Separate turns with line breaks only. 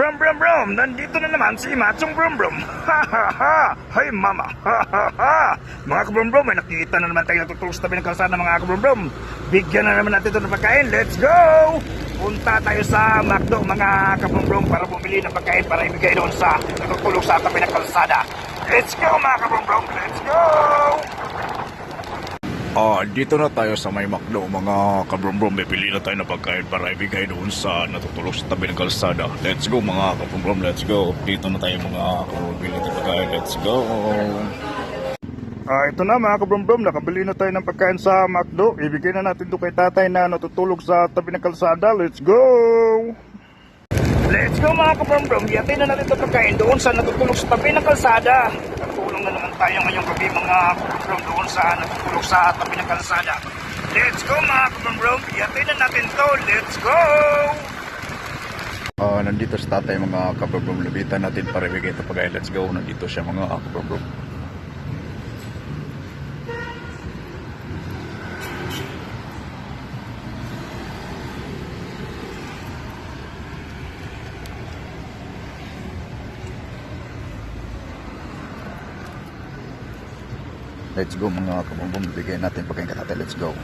Brum brum brum, nandito na naman si Machong Brum Brum. Ha ha ha, hay mama. Ha ha ha. Mga kabrum brum, may nakikita na naman tayo natutulog sa tabi ng kalsada mga kabrum brum. Bigyan na naman natin ito ng pagkain. Let's go! Punta tayo sa McDo mga kabrum brum para bumili ng pagkain para ibigay doon sa natutulog sa tabi ng kalsada. Let's go mga kabrum brum, let's go! Ah, dito na tayo sa may McDo, mga kabrumbrum. Bibili na tayo ng pagkain para ibigay doon sa natutulog sa tabi ng kalsada. Let's go, mga kabrumbrum. Let's go. Dito na tayo, mga kabrumbrum. Bili tayo pagkain. Let's go. Ah, ito na mga kabrumbrum. Nakabili na tayo ng pagkain sa McDo. Ibigay na natin doon kay tatay na natutulog sa tabi ng kalsada. Let's go! Let's go mga kabrumbrum. Yatin na natin itong pagkain doon sa natutulog sa tabi ng kalsada. Tutulong na naman tayo ngayong gabi mga kabrumbrum doon sa natutulog sa tabi ng kalsada. Let's go mga kabrumbrum. Yatin na natin to. Let's go! Ah, nandito sa tatay mga kabrumbrum. Labitan natin para ibigay ito pagkain. Let's go. Nandito siya mga kabrumbrum. Let's go mga kabrumbrum. Ibigay natin pagkain kay tatay. Let's go.